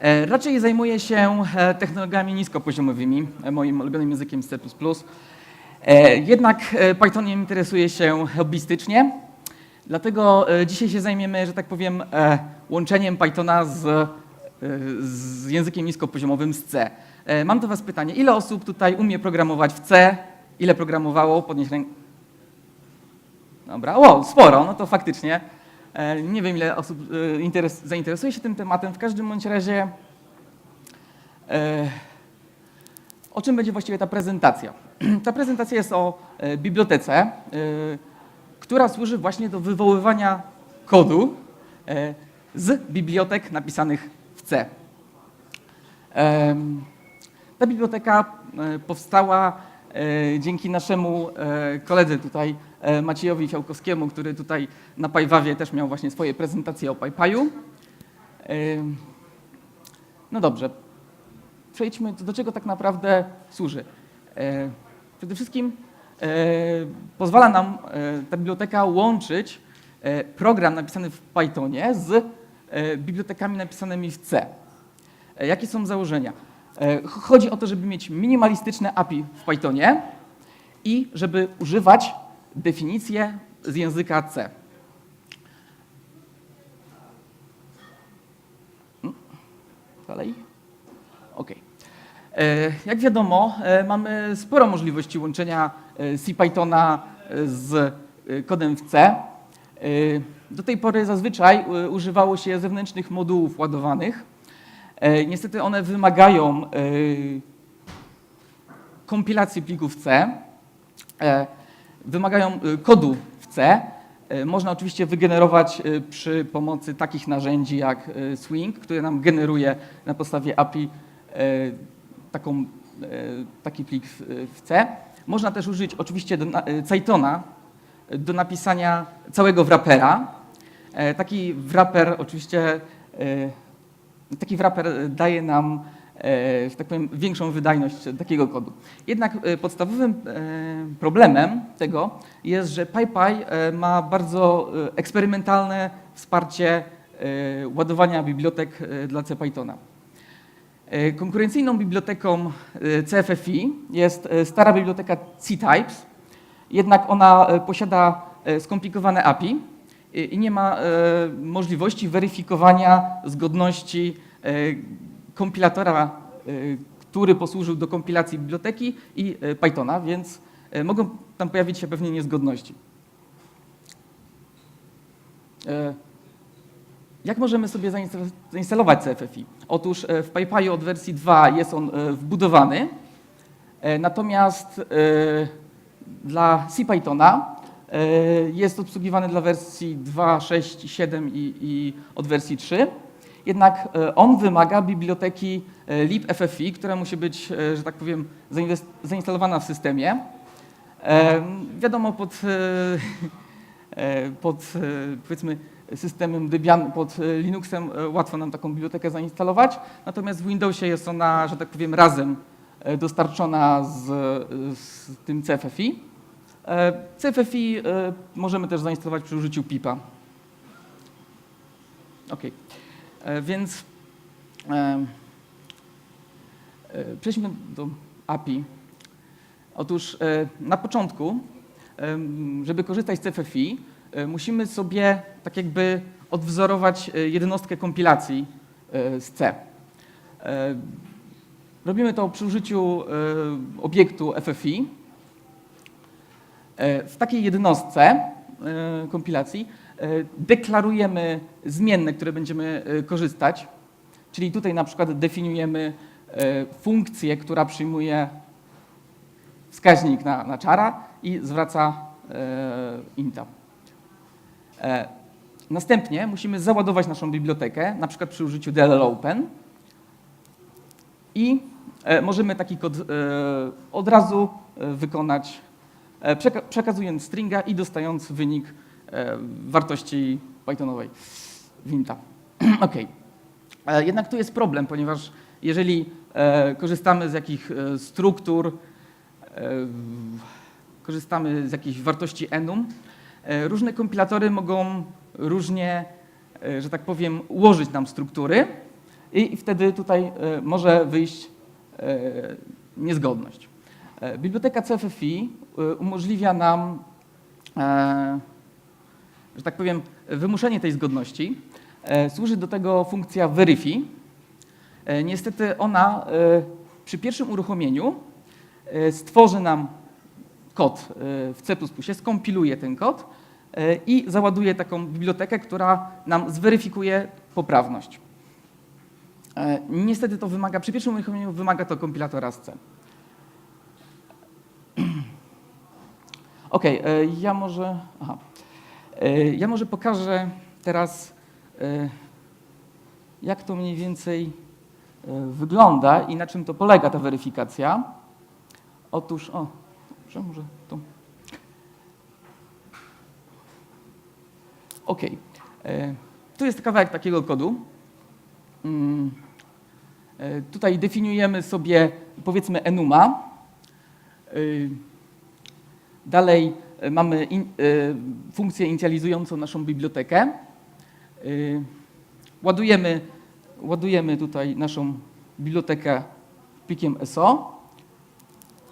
E, Raczej zajmuję się e, technologiami niskopoziomowymi, e, moim ulubionym językiem C++. Jednak Pythoniem interesuję się hobbystycznie, dlatego dzisiaj się zajmiemy, że tak powiem, łączeniem Pythona z, z językiem niskopoziomowym z C. Mam do Was pytanie, ile osób tutaj umie programować w C? Ile programowało? Podnieś rękę. Dobra, o, sporo, no to faktycznie. E, Nie wiem, ile osób e, interes, zainteresuje się tym tematem. W każdym bądź razie, e, o czym będzie właściwie ta prezentacja? Ta prezentacja jest o bibliotece, która służy właśnie do wywoływania kodu z bibliotek napisanych w C. Ta biblioteka powstała dzięki naszemu e, koledze tutaj, e, Maciejowi Fiałkowskiemu, który tutaj na Pajwawie też miał właśnie swoje prezentacje o. Em, No dobrze, przejdźmy, do czego tak naprawdę służy. E, Przede wszystkim e, pozwala nam e, ta biblioteka łączyć e, program napisany w Pythonie z e, bibliotekami napisanymi w C. E, Jakie są założenia? E, ch- Chodzi o to, żeby mieć minimalistyczne API w Pythonie i żeby używać definicji z języka C. Mm, Dalej? OK. Jak wiadomo, e, mamy sporo możliwości łączenia e, CPythona e, z e, kodem w C. E, Do tej pory zazwyczaj e, używało się zewnętrznych modułów ładowanych. E, Niestety one wymagają e, kompilacji plików C, e, wymagają kodu w C. Można oczywiście wygenerować przy pomocy takich narzędzi jak Swing, które nam generuje na podstawie API taką, taki plik w, C. Można też użyć oczywiście Cytona do napisania całego wrapera. Taki wraper oczywiście taki wrapper daje nam, e, że tak powiem, większą wydajność takiego kodu. Jednak e, podstawowym e, problemem tego jest, że PyPy ma bardzo eksperymentalne wsparcie ładowania bibliotek dla CPythona. E, Konkurencyjną biblioteką CFFI jest stara biblioteka C-Types, jednak ona posiada skomplikowane API i nie ma e, możliwości weryfikowania zgodności e, kompilatora, e, który posłużył do kompilacji biblioteki i Pythona, więc mogą tam pojawić się pewnie niezgodności. Jak możemy sobie zainstalo- zainstalować CFFI? Otóż w PyPyu od wersji 2 jest on wbudowany, natomiast dla CPythona jest obsługiwany dla wersji 2, 6, 7 i, i od wersji 3. Jednak e, on wymaga biblioteki e, libFFI, która musi być, e, że tak powiem, zainstalowana w systemie. E, Wiadomo, pod, e, e, pod e, powiedzmy systemem Debian, pod e, Linuxem e, łatwo nam taką bibliotekę zainstalować, natomiast w Windowsie jest ona, że tak powiem, razem e, dostarczona z, z tym CFFI. E, CFFI e, możemy też zainstalować przy użyciu pipa. Ok, więc e, e, przejdźmy do API. Otóż na początku, żeby korzystać z CFFI, musimy sobie tak jakby odwzorować jednostkę kompilacji z C. Robimy to przy użyciu obiektu FFI. E, W takiej jednostce e, kompilacji e, deklarujemy zmienne, które będziemy korzystać. Czyli tutaj na przykład definiujemy funkcję, która przyjmuje wskaźnik na, na czara i zwraca inta. Następnie musimy załadować naszą bibliotekę, na przykład przy użyciu DLL Open i możemy taki kod od razu wykonać, przeka- przekazując stringa i dostając wynik e, wartości Pythonowej winta. ok. E, Jednak tu jest problem, ponieważ jeżeli e, korzystamy z jakich e, struktur, e, korzystamy z jakiejś wartości enum, e, różne kompilatory mogą różnie, e, że tak powiem, ułożyć nam struktury i wtedy tutaj e, może wyjść e, niezgodność. E, Biblioteka CFFI e, umożliwia nam, e, że tak powiem, wymuszenie tej zgodności. E, Służy do tego funkcja verify. E, Niestety ona przy pierwszym uruchomieniu stworzy nam kod w C++, skompiluje ten kod i załaduje taką bibliotekę, która nam zweryfikuje poprawność. Niestety to wymaga, przy pierwszym uruchomieniu wymaga to kompilatora z C. Ok, ja może, aha, E, ja może pokażę teraz, e, jak to mniej więcej e, wygląda i na czym to polega ta weryfikacja. Otóż, o, dobrze, może tu. Ok, e, tu jest kawałek takiego kodu. Mm, e, Tutaj definiujemy sobie, powiedzmy, enuma. Dalej e, mamy in, y, funkcję inicjalizującą naszą bibliotekę. Y, Ładujemy, ładujemy tutaj naszą bibliotekę plikiem SO.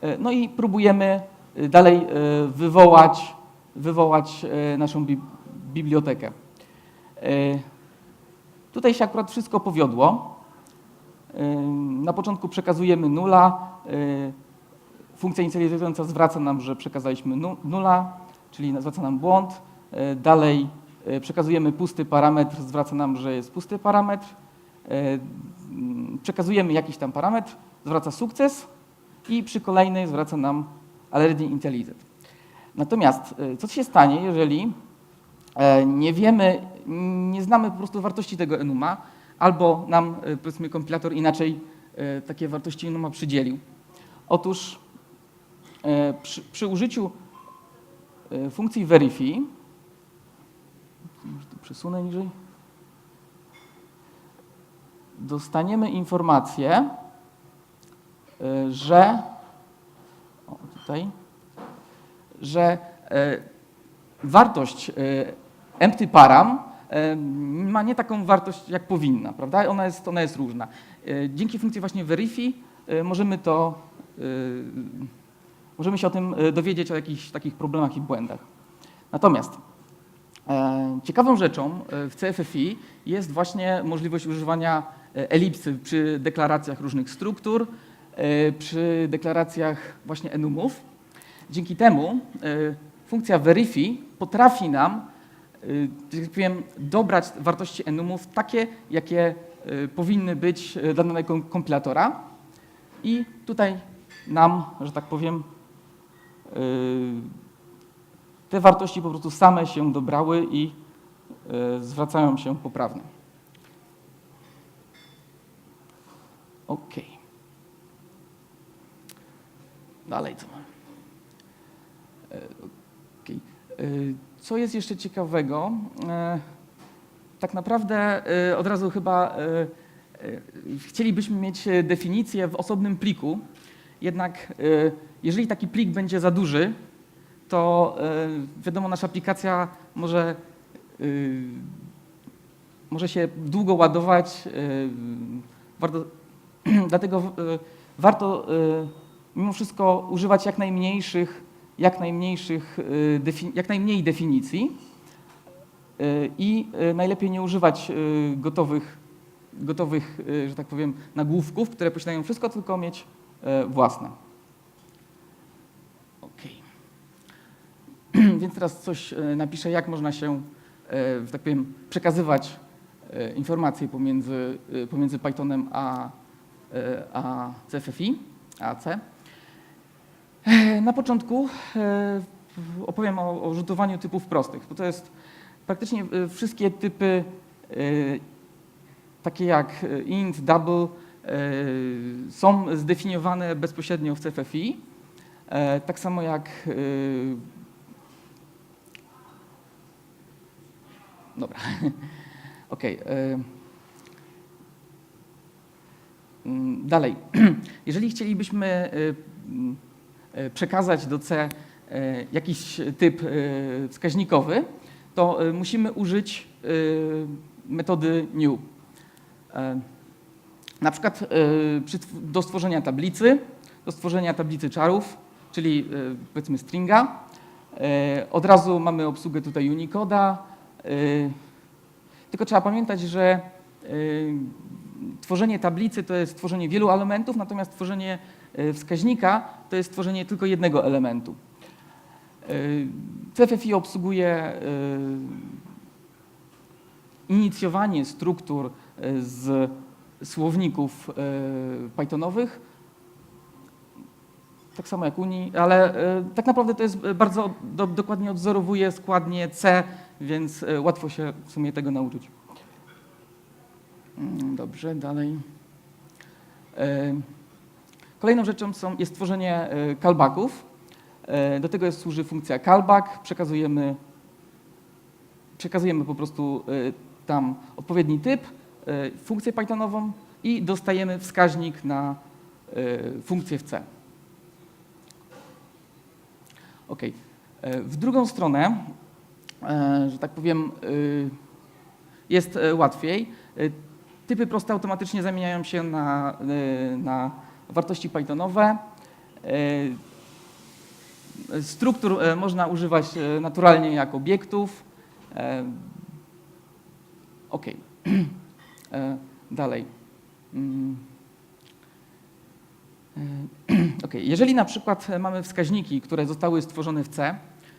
E, No i próbujemy dalej wywołać, wywołać e, naszą bi- bibliotekę. E, Tutaj się akurat wszystko powiodło. E, Na początku przekazujemy nula. Funkcja inicjalizująca zwraca nam, że przekazaliśmy nu- nula, czyli zwraca nam błąd. E, Dalej e, przekazujemy pusty parametr, zwraca nam, że jest pusty parametr. E, mm, Przekazujemy jakiś tam parametr, zwraca sukces i przy kolejnej zwraca nam already IntelliZ. Natomiast co się stanie, jeżeli nie wiemy, nie znamy po prostu wartości tego enuma, albo nam powiedzmy kompilator inaczej takie wartości enuma przydzielił. Otóż przy, przy użyciu e, funkcji verify, może przesunę niżej, dostaniemy informację, e, że o, tutaj, że e, wartość e, empty param e, ma nie taką wartość, jak powinna, prawda? Ona jest, ona jest różna. E, Dzięki funkcji właśnie verify e, możemy to, e, możemy się o tym e, dowiedzieć, o jakichś takich problemach i błędach. Natomiast e, ciekawą rzeczą e, w CFFI jest właśnie możliwość używania elipsy przy deklaracjach różnych struktur, przy deklaracjach właśnie enumów. Dzięki temu funkcja verify potrafi nam, tak powiem, dobrać wartości enumów takie, jakie powinny być dla danego kompilatora. I tutaj nam, że tak powiem, te wartości po prostu same się dobrały i e, zwracają się poprawnie. OK. Dalej co mamy? E, Co jest jeszcze ciekawego? E, Tak naprawdę od razu chyba chcielibyśmy mieć definicję w osobnym pliku, jednak e, jeżeli taki plik będzie za duży, to e, wiadomo, nasza aplikacja może, e, może się długo ładować. Warto, dlatego warto mimo wszystko używać jak najmniejszych, jak najmniejszych, jak najmniej definicji i najlepiej nie używać gotowych, gotowych, że tak powiem, nagłówków, które posiadają wszystko, tylko mieć własne. Okej. Więc teraz coś e, napiszę, jak można się, e, tak powiem, przekazywać e, informacje pomiędzy, e, pomiędzy Pythonem a, e, a CFFI, AC. E, Na początku e, opowiem o, o rzutowaniu typów prostych, bo to jest praktycznie e, wszystkie typy, e, takie jak e, int, double, e, są zdefiniowane bezpośrednio w CFFI. E, Tak samo jak e, Dobra. Okej. e, mm, Dalej. Jeżeli chcielibyśmy e, e, przekazać do C e, jakiś typ e, wskaźnikowy, to e, musimy użyć e, metody new. E, Na przykład y, przy, do stworzenia tablicy, do stworzenia tablicy czarów, czyli y, powiedzmy stringa. Y, Od razu mamy obsługę tutaj Unicoda. y, Tylko trzeba pamiętać, że tworzenie tablicy to jest tworzenie wielu elementów, natomiast tworzenie wskaźnika to jest tworzenie tylko jednego elementu. CFFI obsługuje inicjowanie struktur z słowników y, Pythonowych, tak samo jak Unii, ale y, tak naprawdę to jest bardzo do, dokładnie odwzorowuje składnie C, więc y, łatwo się w sumie tego nauczyć. Mm, Dobrze, dalej. Kolejną rzeczą są, jest tworzenie callbacków. Do tego jest, służy funkcja callback. Przekazujemy, przekazujemy po prostu tam odpowiedni typ, funkcję Pythonową i dostajemy wskaźnik na y, funkcję w C. Ok. W drugą stronę, e, że tak powiem, jest e, łatwiej. Typy proste automatycznie zamieniają się na, na wartości Pythonowe. Struktur e, można używać e, naturalnie jak obiektów. E, Ok. E, Dalej. Mm. E, Ok, jeżeli na przykład mamy wskaźniki, które zostały stworzone w C,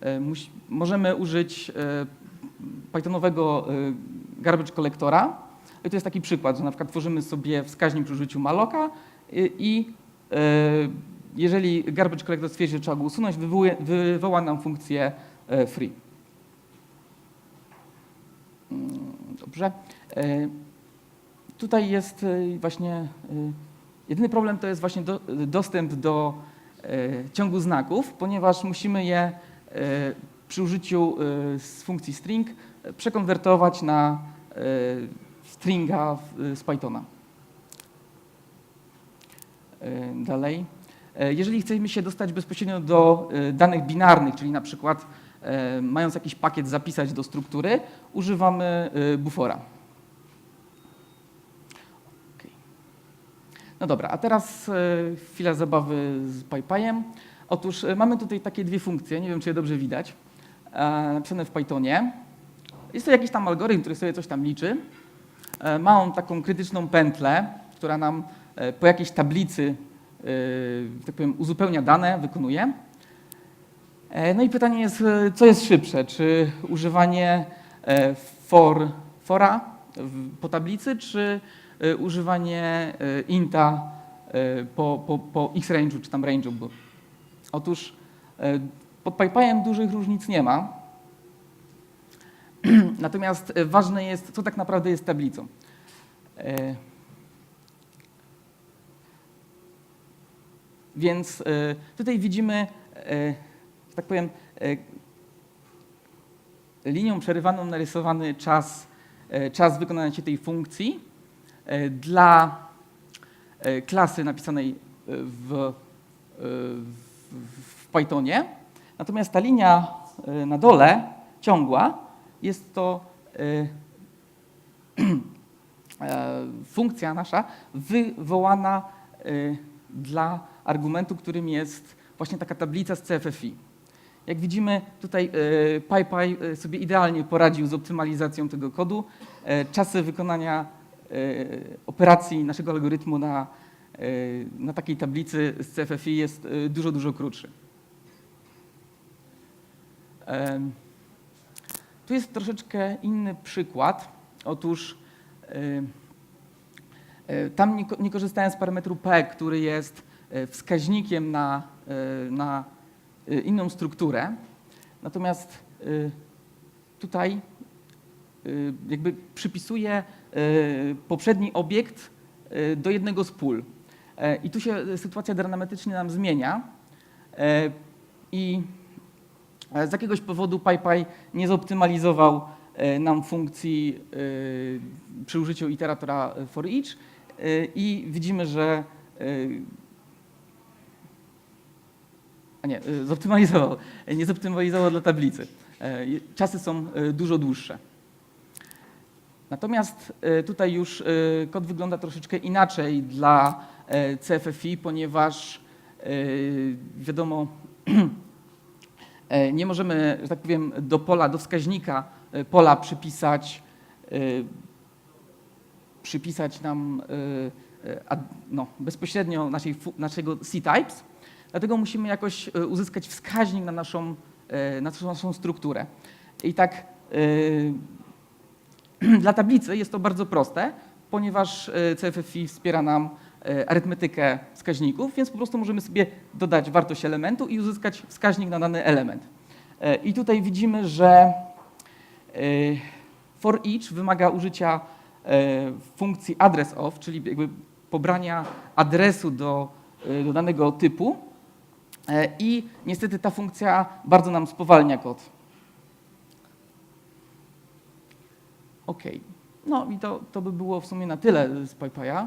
e, możemy użyć Pythonowego garbage collectora. I to jest taki przykład, że na przykład tworzymy sobie wskaźnik przy użyciu malloca i, jeżeli garbage collector stwierdzi, że trzeba go usunąć, wywoła nam funkcję free. Mm, Dobrze. Tutaj jest e, właśnie e, jedyny problem to jest właśnie do, dostęp do ciągu znaków, ponieważ musimy je przy użyciu z funkcji string przekonwertować na stringa z Pythona. Dalej. Jeżeli chcemy się dostać bezpośrednio do danych binarnych, czyli na przykład mając jakiś pakiet zapisać do struktury, używamy bufora. No dobra, a teraz e, chwila zabawy z PyPyem. Otóż e, mamy tutaj takie dwie funkcje, nie wiem czy je dobrze widać, e, napisane w Pythonie. Jest to jakiś tam algorytm, który sobie coś tam liczy. Ma on taką krytyczną pętlę, która nam po jakiejś tablicy, tak powiem, uzupełnia dane, wykonuje. No i pytanie jest, co jest szybsze? Czy używanie for, fora po tablicy, czy używanie e, inta e, po, po, po x range'u, czy tam range'u? Bo Otóż pod PyPyem dużych różnic nie ma. Natomiast ważne jest, co tak naprawdę jest tablicą. Więc tutaj widzimy, że tak powiem, linią przerywaną narysowany czas, czas wykonania się tej funkcji dla e, klasy napisanej e, w, e, w, Pythonie. Natomiast ta linia e, na dole, ciągła, jest to e, e, funkcja nasza wywołana e, dla argumentu, którym jest właśnie taka tablica z CFFI. Jak widzimy, tutaj e, PyPy e, sobie idealnie poradził z optymalizacją tego kodu. E, Czasy wykonania e, operacji naszego algorytmu na, e, na takiej tablicy z CFFI jest e, dużo, dużo krótszy. Tu jest troszeczkę inny przykład. Otóż e, e, tam nie, nie korzystałem z parametru P, który jest e, wskaźnikiem na, e, na e, inną strukturę. Natomiast e, tutaj e, jakby przypisuję e, poprzedni obiekt e, do jednego z pól. E, I tu się sytuacja dramatycznie nam zmienia. E, I e, z jakiegoś powodu PyPy nie zoptymalizował nam funkcji przy użyciu iteratora for each i widzimy, że a nie, zoptymalizował, nie zoptymalizował dla tablicy. Czasy są dużo dłuższe. Natomiast e, tutaj już e, kod wygląda troszeczkę inaczej dla e, CFFI, ponieważ wiadomo, nie możemy, że tak powiem, do pola, do wskaźnika pola przypisać, przypisać nam no, bezpośrednio naszej, naszego C-types, dlatego musimy jakoś uzyskać wskaźnik na naszą, na naszą strukturę. I tak dla tablicy jest to bardzo proste, ponieważ e, CFFI wspiera nam e, arytmetykę wskaźników, więc po prostu możemy sobie dodać wartość elementu i uzyskać wskaźnik na dany element. E, I tutaj widzimy, że for each wymaga użycia funkcji address of, czyli jakby pobrania adresu do, do danego typu i niestety ta funkcja bardzo nam spowalnia kod. OK. No i to, to by było w sumie na tyle z PyPy'a.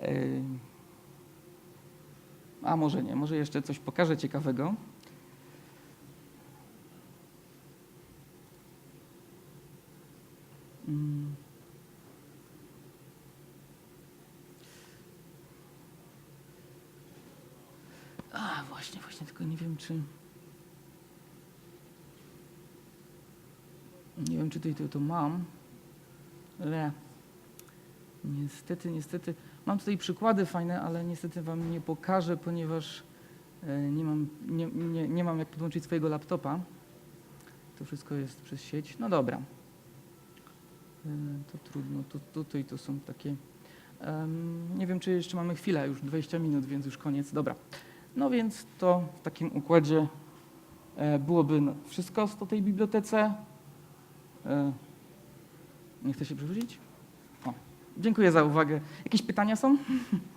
E, A może nie, może jeszcze coś pokażę ciekawego. Mm. A, właśnie, właśnie, tylko nie wiem, czy... wiem, czy tutaj to, mam, ale niestety, niestety, mam tutaj przykłady fajne, ale niestety wam nie pokażę, ponieważ e, nie mam, nie, nie, nie mam jak podłączyć swojego laptopa. To wszystko jest przez sieć. No dobra. E, To trudno, to, tutaj to są takie... em, nie wiem, czy jeszcze mamy chwilę, już 20 minut, więc już koniec. Dobra. No więc to w takim układzie e, byłoby wszystko z tej bibliotece. E, Nie chce się przerzucić? O, dziękuję za uwagę. Jakieś pytania są?